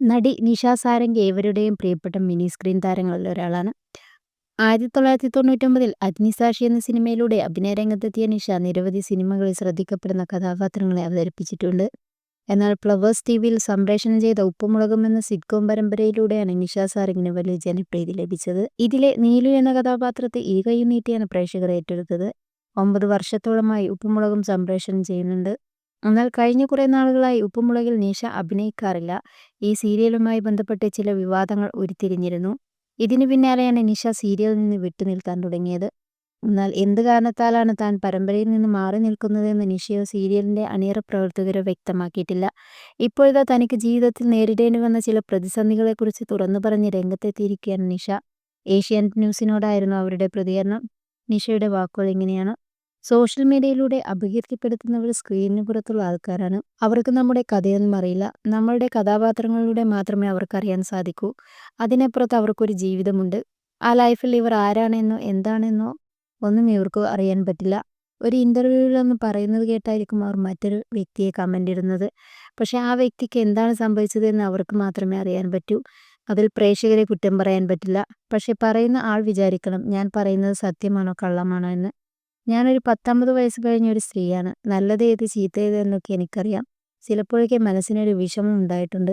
നടി നിഷ സാരംഗ് ഏവരുടെയും പ്രിയപ്പെട്ട മിനി സ്ക്രീൻ താരങ്ങളിൽ ഒരാളാണ്. ആയിരത്തി തൊള്ളായിരത്തി തൊണ്ണൂറ്റൊമ്പതിൽ അഗ്നിസാക്ഷി എന്ന സിനിമയിലൂടെ അഭിനയ രംഗത്തെത്തിയ നിഷ നിരവധി സിനിമകളിൽ ശ്രദ്ധിക്കപ്പെടുന്ന കഥാപാത്രങ്ങളെ അവതരിപ്പിച്ചിട്ടുണ്ട്. എന്നാൽ ഫ്ലവേഴ്സ് ടി വിയിൽ സംപ്രേഷണം ചെയ്ത ഉപ്പുമുളകും എന്ന സിറ്റ്കോം പരമ്പരയിലൂടെയാണ് നിഷ സാരംഗിന് വലിയ ജനപ്രീതി ലഭിച്ചത്. ഇതിലെ നീലു എന്ന കഥാപാത്രത്തെ ഈ കൈ നീട്ടിയാണ് പ്രേക്ഷകർ ഏറ്റെടുത്തത്. ഒമ്പത് വർഷത്തോളമായി ഉപ്പുമുളകും സംപ്രേഷണം ചെയ്യുന്നുണ്ട്. എന്നാൽ കഴിഞ്ഞ കുറേ നാളുകളായി ഉപ്പുമുളകിൽ നിഷ അഭിനയിക്കാറില്ല. ഈ സീരിയലുമായി ബന്ധപ്പെട്ട് ചില വിവാദങ്ങൾ ഉരുത്തിരിഞ്ഞിരുന്നു. ഇതിനു പിന്നാലെയാണ് നിഷ സീരിയലിൽ നിന്ന് വിട്ടുനിൽക്കാൻ തുടങ്ങിയത്. എന്നാൽ എന്ത് കാരണത്താലാണ് താൻ പരമ്പരയിൽ നിന്ന് മാറി നിൽക്കുന്നതെന്ന് നിഷയോ സീരിയലിന്റെ അണിയറ പ്രവർത്തകരോ വ്യക്തമാക്കിയിട്ടില്ല. ഇപ്പോഴത്തെ തനിക്ക് ജീവിതത്തിൽ നേരിടേണ്ടി വന്ന ചില പ്രതിസന്ധികളെക്കുറിച്ച് തുറന്നു പറഞ്ഞ് രംഗത്തെത്തിയിരിക്കുകയാണ് നിഷ. ഏഷ്യാനെറ്റ് ന്യൂസിനോടായിരുന്നു അവരുടെ പ്രതികരണം. നിഷയുടെ വാക്കുകൾ ഇങ്ങനെയാണ്. സോഷ്യൽ മീഡിയയിലൂടെ അപകീർത്തിപ്പെടുത്തുന്നവർ സ്ക്രീനിന് പുറത്തുള്ള ആൾക്കാരാണ്. അവർക്ക് നമ്മുടെ കഥയൊന്നും അറിയില്ല. നമ്മളുടെ കഥാപാത്രങ്ങളിലൂടെ മാത്രമേ അവർക്ക് അറിയാൻ സാധിക്കൂ. അതിനപ്പുറത്ത് അവർക്കൊരു ജീവിതമുണ്ട്. ആ ലൈഫിൽ ഇവർ ആരാണെന്നോ എന്താണെന്നോ ഒന്നും ഇവർക്ക് അറിയാൻ പറ്റില്ല. ഒരു ഇന്റർവ്യൂവിലൊന്ന് പറയുന്നത് കേട്ടായിരിക്കും അവർ മറ്റൊരു വ്യക്തിയെ കമന്റ് ഇടുന്നത്. പക്ഷേ ആ വ്യക്തിക്ക് എന്താണ് സംഭവിച്ചതെന്ന് അവർക്ക് മാത്രമേ അറിയാൻ പറ്റൂ. അതിൽ പ്രേക്ഷകരെ കുറ്റം പറയാൻ പറ്റില്ല. പക്ഷെ പറയുന്ന ആൾ വിചാരിക്കണം. ഞാൻ പറയുന്നത് സത്യമാണോ കള്ളമാണോ എന്ന്. ഞാനൊരു പത്തൊമ്പത് വയസ്സ് കഴിഞ്ഞ ഒരു സ്ത്രീയാണ്. നല്ലത് ഏത് ചീത്ത ഏത് എന്നൊക്കെ എനിക്കറിയാം. ചിലപ്പോഴൊക്കെ മനസ്സിനൊരു വിഷമം ഉണ്ടായിട്ടുണ്ട്.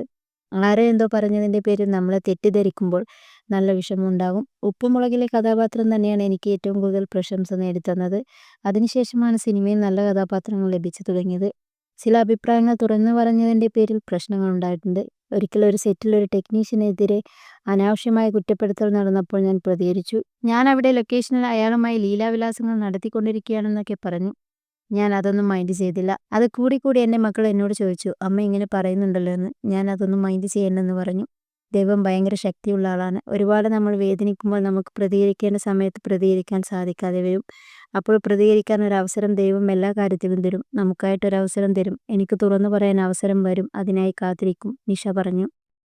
ആരോ എന്തോ പറഞ്ഞതിന്റെ പേരിൽ നമ്മളെ തെറ്റിദ്ധരിക്കുമ്പോൾ നല്ല വിഷമം ഉണ്ടാകും. ഉപ്പുമുളകിലെ കഥാപാത്രം തന്നെയാണ് എനിക്ക് ഏറ്റവും കൂടുതൽ പ്രശംസ നേടിത്തന്നത്. അതിനുശേഷമാണ് സിനിമയിൽ നല്ല കഥാപാത്രങ്ങൾ ലഭിച്ചു തുടങ്ങിയത്. ചില അഭിപ്രായങ്ങൾ തുറന്നു പറഞ്ഞതിന്റെ പേരിൽ പ്രശ്നങ്ങൾ ഉണ്ടായിട്ടുണ്ട്. ഒരിക്കൽ ഒരു സെറ്റിൽ ഒരു ടെക്നീഷ്യനെതിരെ അനാവശ്യമായ കുറ്റപ്പെടുത്തൽ നടന്നപ്പോൾ ഞാൻ പ്രതികരിച്ചു. ഞാൻ അവിടെ ലൊക്കേഷനിൽ അയാളുമായി ലീലാവിലാസങ്ങൾ നടത്തിക്കൊണ്ടിരിക്കുകയാണെന്നൊക്കെ പറഞ്ഞു. ഞാൻ അതൊന്നും മൈൻഡ് ചെയ്തില്ല. അത് കൂടി കൂടി എന്റെ മക്കൾ എന്നോട് ചോദിച്ചു അമ്മ ഇങ്ങനെ പറയുന്നുണ്ടല്ലോ എന്ന്. ഞാൻ അതൊന്നും മൈൻഡ് ചെയ്യണ്ടെന്ന് പറഞ്ഞു. ദൈവം ഭയങ്കര ശക്തിയുള്ള ആളാണ്. ഒരുപാട് നമ്മൾ വേദനിക്കുമ്പോൾ നമുക്ക് പ്രതികരിക്കേണ്ട സമയത്ത് പ്രതികരിക്കാൻ സാധിക്കാതെ വരും. അപ്പോൾ പ്രതികരിക്കാൻ ഒരു അവസരം ദൈവം എല്ലാ കാര്യത്തിലും തരും. നമുക്കായിട്ടൊരവസരം തരും. എനിക്ക് തുറന്നു പറയാൻ അവസരം വരും. അതിനായി കാത്തിരിക്കും. നിഷ പറഞ്ഞു.